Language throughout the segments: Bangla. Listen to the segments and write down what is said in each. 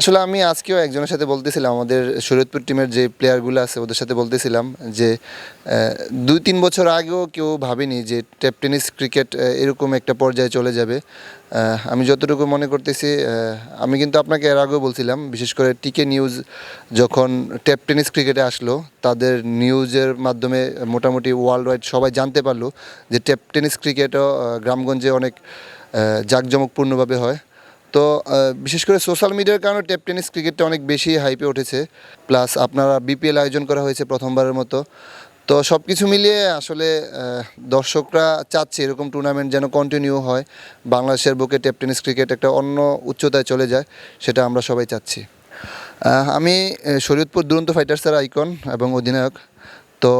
আসলে আমি আজকেও একজনের সাথে বলতেছিলাম, আমাদের শরীয়তপুর টিমের যে প্লেয়ারগুলো আছে ওদের সাথে বলতেছিলাম যে দুই তিন বছর আগেও কেউ ভাবেনি যে টেপ টেনিস ক্রিকেট এরকম একটা পর্যায়ে চলে যাবে। আমি যতটুকু মনে করতেছি আমি কিন্তু আপনাকে এর আগেও বলছিলাম, বিশেষ করে টিকে নিউজ যখন টেপ টেনিস ক্রিকেটে আসলো, তাদের নিউজের মাধ্যমে মোটামুটি ওয়ার্ল্ড ওয়াইড সবাই জানতে পারল যে টেপ টেনিস ক্রিকেটও গ্রামগঞ্জে অনেক জাঁকজমকপূর্ণভাবে হয়। তো বিশেষ করে সোশ্যাল মিডিয়ার কারণে টেপ টেনিস ক্রিকেটটা অনেক বেশি হাইপে উঠেছে। প্লাস আপনারা বিপিএল আয়োজন করা হয়েছে প্রথমবারের মতো। তো সব কিছু মিলিয়ে আসলে দর্শকরা চাচ্ছে এরকম টুর্নামেন্ট যেন কন্টিনিউ হয়। বাংলাদেশের বুকে টেপ টেনিস ক্রিকেট একটা অন্য উচ্চতায় চলে যায়, সেটা আমরা সবাই চাচ্ছি। আমি শরীয়তপুর দুরন্ত ফাইটার্সের আইকন এবং অধিনায়ক। তো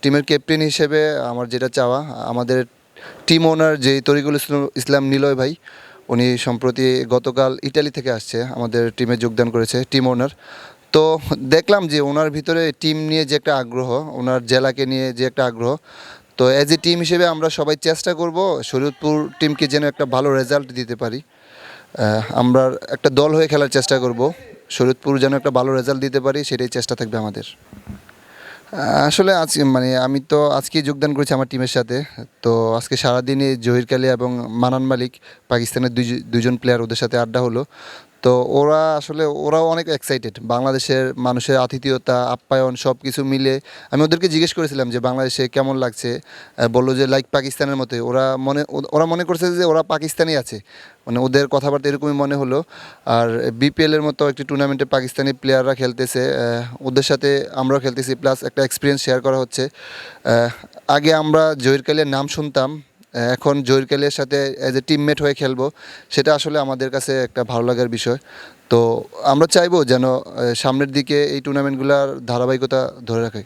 টিমের ক্যাপ্টেন হিসেবে আমার যেটা চাওয়া, আমাদের টিম ওনার যে তরিকুল ইসলাম নিলয় ভাই উনি সম্প্রতি গতকাল ইটালি থেকে আসছে, আমাদের টিমে যোগদান করেছে টিম ওনার তো দেখলাম যে ওনার ভিতরে টিম নিয়ে যে একটা আগ্রহ, ওনার জেলাকে নিয়ে যে একটা আগ্রহ। তো অ্যাজ এ টিম হিসেবে আমরা সবাই চেষ্টা করব শরীয়তপুর টিমকে যেন একটা ভালো রেজাল্ট দিতে পারি। আমরা একটা দল হয়ে খেলার চেষ্টা করব, শরীয়তপুর যেন একটা ভালো রেজাল্ট দিতে পারি, সেটাই চেষ্টা থাকবে আমাদের। আসলে আজ মানে আমি তো আজকে যোগদান করেছি আমার টিমের সাথে। তো আজকে সারাদিনে জহির কালী এবং মানান মালিক পাকিস্তানের দুই দুজন প্লেয়ার ওদের সাথে আড্ডা হলো। তো ওরা আসলে ওরাও অনেক এক্সাইটেড বাংলাদেশের মানুষের আতিথেয়তা, আপ্যায়ন সব কিছু মিলে আমি ওদেরকে জিজ্ঞেস করেছিলাম যে, বাংলাদেশে কেমন লাগছে? বলল যে লাইক পাকিস্তানের মতোই। ওরা মনে ওরা মনে করছে যে, ওরা পাকিস্তানি আছে। মানে ওদের কথাবার্তা এরকমই মনে হলো। আর বিপিএল এর মতো একটি টুর্নামেন্টে পাকিস্তানি প্লেয়াররা খেলতেছে। ওদের সাথে আমরাও খেলতেছি। প্লাস একটা এক্সপিরিয়েন্স শেয়ার করা হচ্ছে। আগে আমরা জহির কালিয়ার নাম শুনতাম। এখন জহির কালিয়ার সাথে অ্যাজ এ টিমমেট হয়ে খেলব, সেটা আসলে আমাদের কাছে একটা ভালো লাগার বিষয়। তো আমরা চাইব যেন সামনের দিকে এই টুর্নামেন্টগুলোর ধারাবাহিকতা ধরে রাখে